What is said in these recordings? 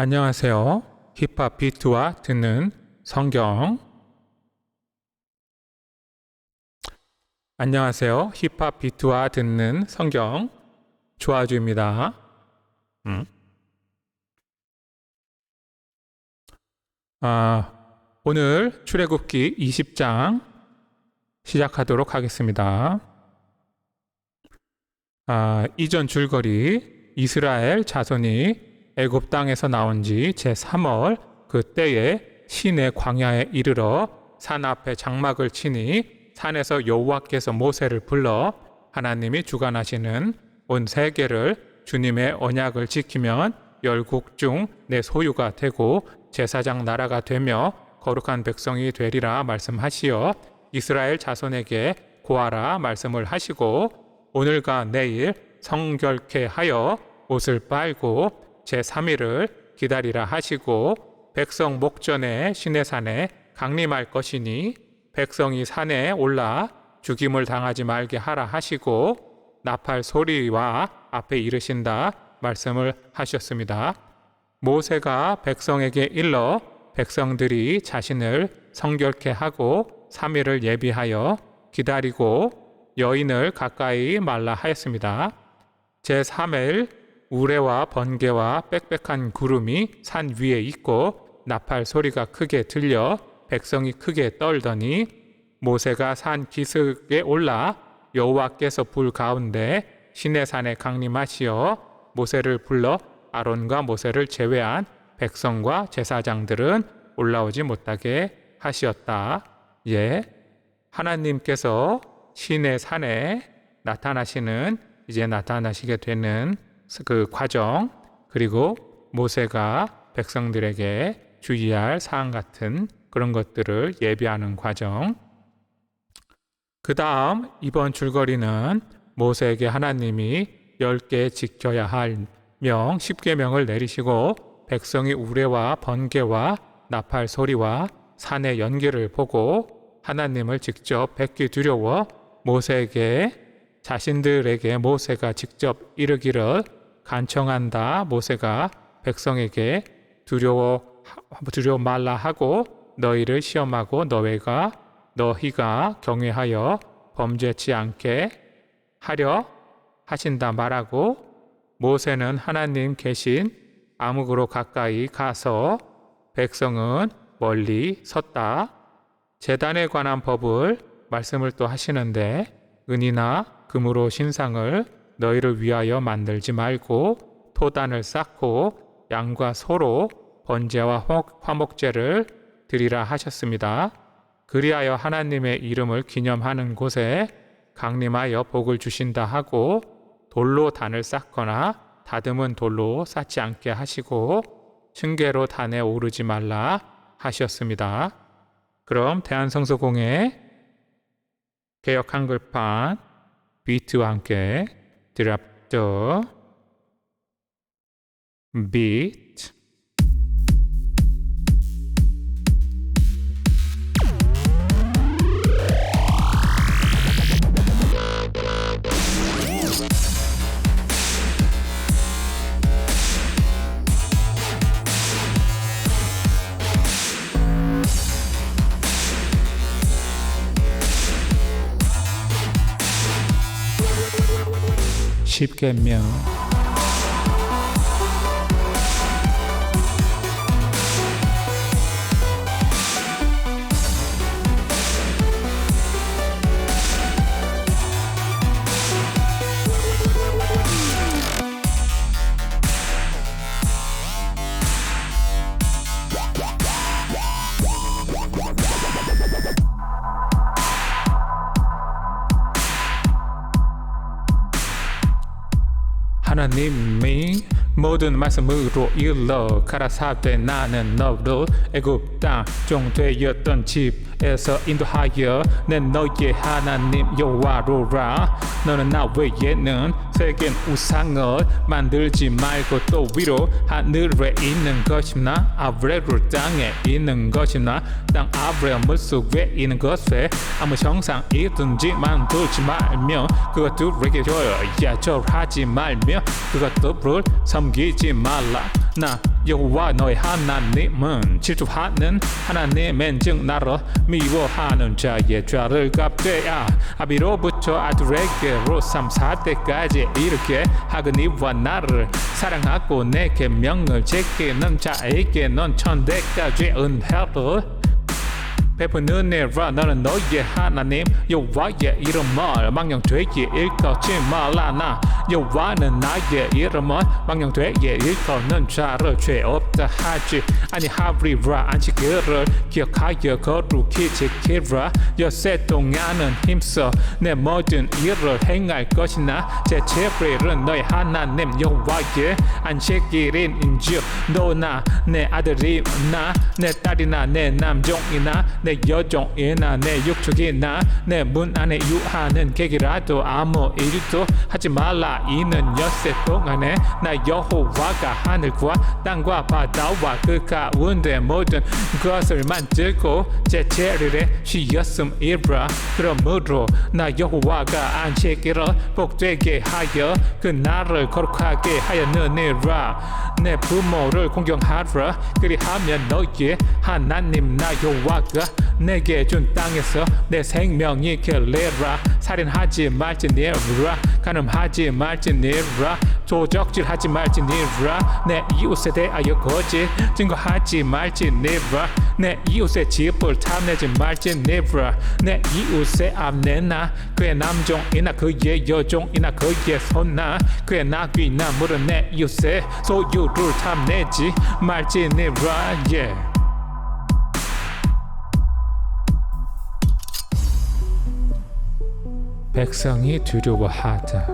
안녕하세요. 힙합 비트와 듣는 성경. 안녕하세요. 힙합 비트와 듣는 성경 조아주입니다. 음. 아, 오늘 출애굽기 20장 시작하도록 하겠습니다. 아, 이전 줄거리 이스라엘 자손이 애굽 땅에서 나온 지 제3월 그때에 시내 광야에 이르러 산 앞에 장막을 치니 산에서 여호와께서 모세를 불러 하나님이 주관하시는 온 세계를 주님의 언약을 지키면 열국 중 내 소유가 되고 제사장 나라가 되며 거룩한 백성이 되리라 말씀하시어 이스라엘 자손에게 고하라 말씀을 하시고 오늘과 내일 성결케 하여 옷을 빨고 제3일을 기다리라 하시고 백성 목전에 시내산에 강림할 것이니 백성이 산에 올라 죽임을 당하지 말게 하라 하시고 나팔 소리와 앞에 이르신다 말씀을 하셨습니다. 모세가 백성에게 일러 백성들이 자신을 성결케 하고 3일을 예비하여 기다리고 여인을 가까이 말라 하였습니다. 제3일 우레와 번개와 빽빽한 구름이 산 위에 있고 나팔 소리가 크게 들려 백성이 크게 떨더니 모세가 산 기슭에 올라 여호와께서 불 가운데 시내산에 강림하시어 모세를 불러 아론과 모세를 제외한 백성과 제사장들은 올라오지 못하게 하시었다. 예. 하나님께서 시내 산에 나타나시는 이제 나타나시게 되는 그 과정 그리고 모세가 백성들에게 주의할 사항 같은 그런 것들을 예비하는 과정. 그 다음 이번 줄거리는 모세에게 하나님이 열개 지켜야 할 명, 십계명을 내리시고 백성이 우레와 번개와 나팔 소리와 산의 연기를 보고 하나님을 직접 뵙기 두려워 모세에게 자신들에게 모세가 직접 이르기를 간청한다. 모세가 백성에게 두려워 두려워 말라 하고 너희를 시험하고 너희가 너희가 경외하여 범죄치 않게 하려 하신다 말하고 모세는 하나님 계신 암흑으로 가까이 가서 백성은 멀리 섰다. 재단에 관한 법을 말씀을 또 하시는데 은이나 금으로 신상을 너희를 위하여 만들지 말고 토단을 쌓고 양과 소로 번제와 화목제를 드리라 하셨습니다. 그리하여 하나님의 이름을 기념하는 곳에 강림하여 복을 주신다 하고 돌로 단을 쌓거나 다듬은 돌로 쌓지 않게 하시고 층계로 단에 오르지 말라 하셨습니다. 그럼 대한성서공의 개혁 한글판 비트와 함께 Drop the beat. 십계명 하나님이 모든 말씀으로 일러 가라 사대 나는 너로 애굽 땅 종 되었던 집 에서 인도하여 내 너의 하나님 여호와로라. 너는 나 외에는 세겐 우상을 만들지 말고 또 위로 하늘에 있는 것이나 아브레로 땅에 있는 것이나 땅 아브레 물속에 있는 것에 아무 형상이든지 만들지 말며 그것들에게 줘야 절하지 말며 그것들을 섬기지 말라. 나 여호와 너의 하나님은 질투하는 하나님의 즉 나를 미워하는 자의 죄를 갚되야 아비로부터 아들에게로 3, 4대까지 이렇게 하그니와 나를 사랑하고 내 계명을 지키는 자에게 넌 천대까지 은혜를 베푸는 내라 너는 너의 하나님. 여호와의 이름을 망령되게 일컫지 말라 나. 여호와는 나의 이름을 망령되게 일컫는 자를 죄 없다 하지. 아니하리라. 안지기를 기억하여 거룩히 지키라. 여세 동안은 힘써 내 모든 일을 행할 것이나. 제 제브릴은 너의 하나님 여호와의 안식일인 인즉 너나 내 아들이나 내 딸이나 내 남종이나 내 여종이나 내 육축이나 내 문 안에 유하는 객이라도 아무 일도 하지 말라. 이는 여세 동안에 나 여호와가 하늘과 땅과 바다와 그 가운데 모든 것을 만들고 제 제일에 쉬었음이라. 그러므로 나 여호와가 안식일을 복되게 하여 그 날을 거룩하게 하였느니라. 내 부모를 공경하라. 그리하면 너의 하나님 나 여호와가 내게 준 땅에서 내 생명이 결례라. 살인하지 말지니라. 가늠하지 말지니라. 도적질하지 말지니라. 내 이웃에 대하여 거짓 증거하지 말지니라. 내 이웃의 집을 탐내지 말지니라. 내 이웃의 암내나. 그의 남종이나 그의 여종이나 그의 손나. 그의 나귀나 물은 내 이웃의 소유를 탐내지 말지니라. yeah. 백성이 두려워하다.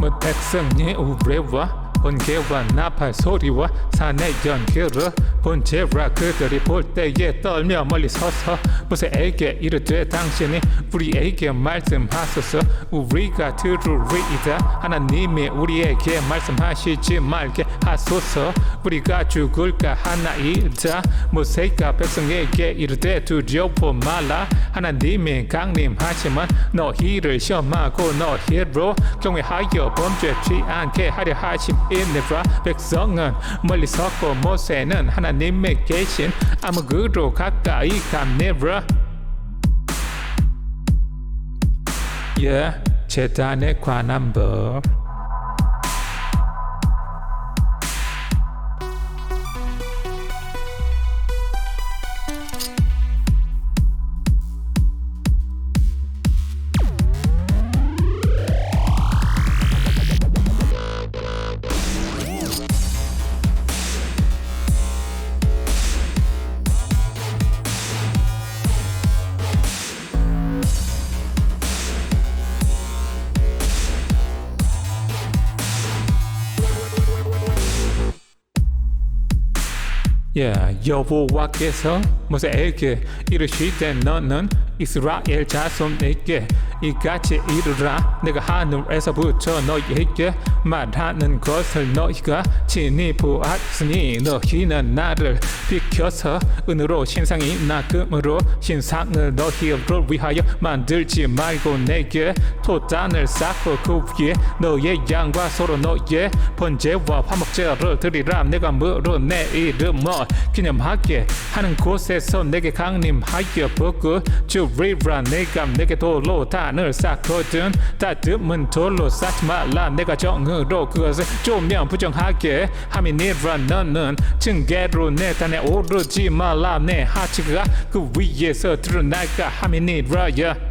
뭐 백성이 우레와 번개와 나팔 소리와 산의 연기를 본제라 그들이 볼 때에 떨며 멀리 서서 모세에게 이르되 당신이 우리에게 말씀하소서. 우리가 들으리이다. 하나님이 우리에게 말씀하시지 말게 하소서. 우리가 죽을까 하나이다. 모세가 백성에게 이르되 두려워 말라. 하나님이 강림하시면 너희를 시험하고 너희로 경외하여 범죄치 않게 하려 하심 이니라 백성은 멀리 섰고 모세는 하나님의 계신 암흑으로 가까이 갑니라. 예, 재단에 관한 법 예, 여호와께서 모세에게 이르시되 너는 이스라엘 자손에게 이같이 이르라. 내가 하늘에서부터 너희에게 말하는 것을 너희가 친히 보았으니 너희는 나를 비켜서 은으로 신상이나 금으로 신상을 너희를 위하여 만들지 말고 내게 토단을 쌓고 그 위에 너의 양과 서로 너의 번제와 화목제를 드리라. 내가 물어 내 이름을 기념하게 하는 곳에서 내게 강림하여 보고 주 리라? 내가 내게 돌로 단을 쌓거든. 다듬은 돌로 쌓지 말라. 내가 정으로 그것을 쪼면 부정하게 함이니라. 너는 층계로 내 단에 오르지 말라. 내 하치가 그 위에서 드러날까? 함이니라 yeah.